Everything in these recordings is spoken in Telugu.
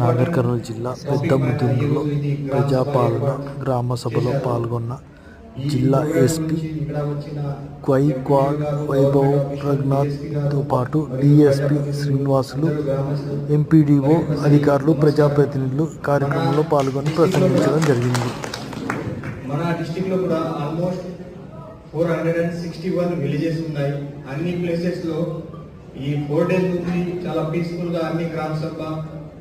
నాగర్ కర్నూలు జిల్లా పెద్దముదురులో ప్రజాపాలన గ్రామ సభలో పాల్గొన్న జిల్లా ఎస్పీ క్వైక్వాడ్ వైభవ్ రఘునాథ్తో పాటు డిఎస్పీ శ్రీనివాసులు ఎంపీడీఓ అధికారులు ప్రజాప్రతినిధులు కార్యక్రమంలో పాల్గొని ప్రసంగించడం జరిగింది. మన డిస్టిక్లో కూడా almost four hundred and sixty one villages ఉన్నాయి. అన్ని ప్లేసెస్లో ఈ ఫోర్ డేస్ నుంచి చాలా పీస్ఫుల్గా అన్ని గ్రామ సభ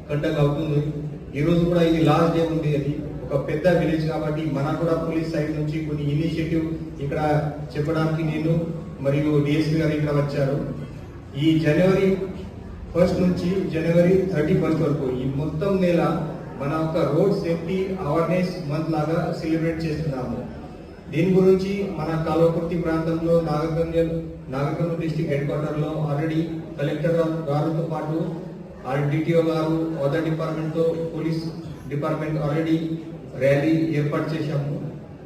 కండక్ట్ అవుతుంది. ఈ రోజు కూడా ఇది లాస్ట్ డే ఉంది. అది ఒక పెద్ద విలేజ్ కాబట్టి మన కూడా పోలీస్ సైడ్ నుంచి కొన్ని ఇనిషియేటివ్ ఇక్కడ చెప్పడానికి నేను మరియు డిఎస్పీ గారు ఇక్కడ వచ్చారు. ఈ జనవరి ఫస్ట్ నుంచి జనవరి థర్టీ ఫస్ట్ వరకు ఈ మొత్తం నెల మన ఒక రోడ్ సేఫ్టీ అవేర్నెస్ మంత్ లాగా సెలబ్రేట్ చేస్తున్నాము. దీని గురించి మన కాలువకుర్తి ప్రాంతంలో నాగర్కర్నూల్ నాగర్కర్నూల్ డిస్టిక్ హెడ్ క్వార్టర్లో ఆల్రెడీ కలెక్టర్ గారితో పాటు ఆర్డిటిఓ గారు అదర్ డిపార్ట్మెంట్తో పోలీస్ డిపార్ట్మెంట్ ఆల్రెడీ ర్యాలీ ఏర్పాటు చేశాము.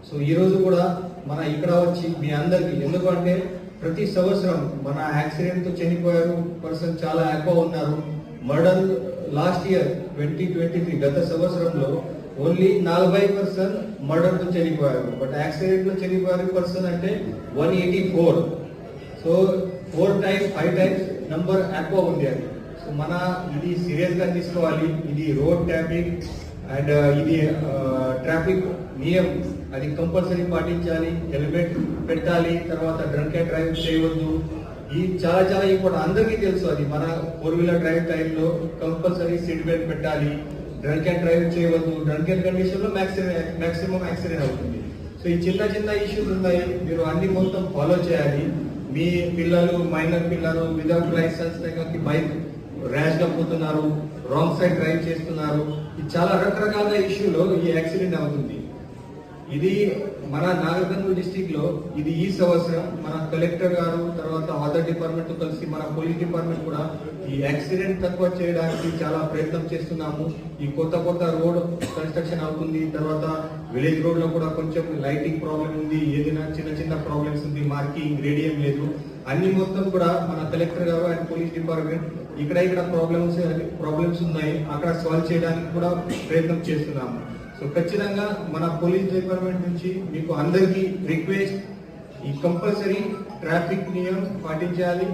సో ఈరోజు కూడా మన ఇక్కడ వచ్చి మీ అందరికీ ఎందుకంటే ప్రతి సంవత్సరం మన యాక్సిడెంట్తో చనిపోయారు పర్సన్ చాలా ఎక్కువ ఉన్నారు. Murder last year twenty twenty three గత సంవత్సరంలో ఓన్లీ నలభై పర్సెంట్ మర్డర్తో చనిపోయారు. బట్ యాక్సిడెంట్లో చనిపోయారు పర్సన్ అంటే one eighty four so four times five times number ఎక్కువ ఉంది అది. సో మన ఇది సీరియస్గా తీసుకోవాలి. ఇది రోడ్ ట్రాఫిక్ అండ్ ఇది uh, ట్రాఫిక్ నియం. అది కంపల్సరీ పాటించాలి. హెల్మెట్ పెట్టాలి. తర్వాత డ్రంక్ అండ్ డ్రైవ్ చేయవద్దు. ఈ చాలా చాలా ఇంపార్టెంట్ అందరికీ తెలుసు అది. మన ఫోర్ వీలర్ డ్రైవ్ టైంలో కంపల్సరీ సీట్ బెల్ట్ పెట్టాలి. డ్రంక్ అండ్ డ్రైవ్ చేయవద్దు. డ్రంక్ అండ్ కండిషన్లో మ్యాక్సిమం మ్యాక్సిమం యాక్సిడెంట్ అవుతుంది. సో ఈ చిన్న చిన్న ఇష్యూస్ ఉన్నాయి. మీరు అన్ని మొత్తం ఫాలో చేయాలి. మీ పిల్లలు మైనర్ పిల్లలు వితౌట్ లైసెన్స్ బైక్ ర్యాష్గా పోతున్నారు రాంగ్ సైడ్ డ్రైవ్ చేస్తున్నారు. ఇది చాలా రకరకాల ఇష్యూలో ఈ యాక్సిడెంట్ అవుతుంది. ఇది మన నాగర్కర్నూలు డిస్టిక్లో ఇది ఈ సంవత్సరం మన కలెక్టర్ గారు తర్వాత అదర్ డిపార్ట్మెంట్ కలిసి మన పోలీస్ డిపార్ట్మెంట్ కూడా ఈ యాక్సిడెంట్ తక్కువ చేయడానికి చాలా ప్రయత్నం చేస్తున్నాము. ఈ కొత్త కొత్త రోడ్ కన్స్ట్రక్షన్ అవుతుంది. తర్వాత విలేజ్ రోడ్లో కూడా కొంచెం లైటింగ్ ప్రాబ్లం ఉంది. ఏదైనా చిన్న చిన్న ప్రాబ్లమ్స్ ఉంది. మార్కింగ్ రేడియం లేదు. అన్ని మొత్తం కూడా మన కలెక్టర్ గారు అండ్ పోలీస్ డిపార్ట్మెంట్ ఇక్కడ ఇక్కడ ప్రాబ్లమ్స్ ప్రాబ్లమ్స్ ఉన్నాయి. అక్కడ సాల్వ్ చేయడానికి కూడా ప్రయత్నం చేస్తున్నాము. సో ఖచ్చితంగా మన పోలీస్ డిపార్ట్మెంట్ నుంచి మీకు అందరికీ రిక్వెస్ట్ ఈ కంపల్సరీ ట్రాఫిక్ నియమం పాటించాలి.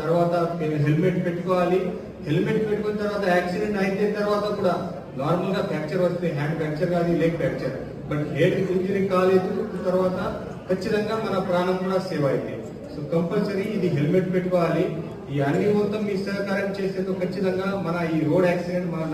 తర్వాత హెల్మెట్ పెట్టుకోవాలి. హెల్మెట్ పెట్టుకున్న తర్వాత యాక్సిడెంట్ అయితే తర్వాత కూడా నార్మల్గా ఫ్రాక్చర్ వస్తే హ్యాండ్ ఫ్రాక్చర్ కాదు leg fracture but head injury కాలేదు తర్వాత ఖచ్చితంగా మన ప్రాణం కూడా సేవ్ అయితే సో కంపల్సరీ ఇది హెల్మెట్ పెట్టుకోవాలి. ఈ అన్ని మొత్తం మీ సహకారం చేసేందుకు ఖచ్చితంగా మన ఈ రోడ్ యాక్సిడెంట్ మన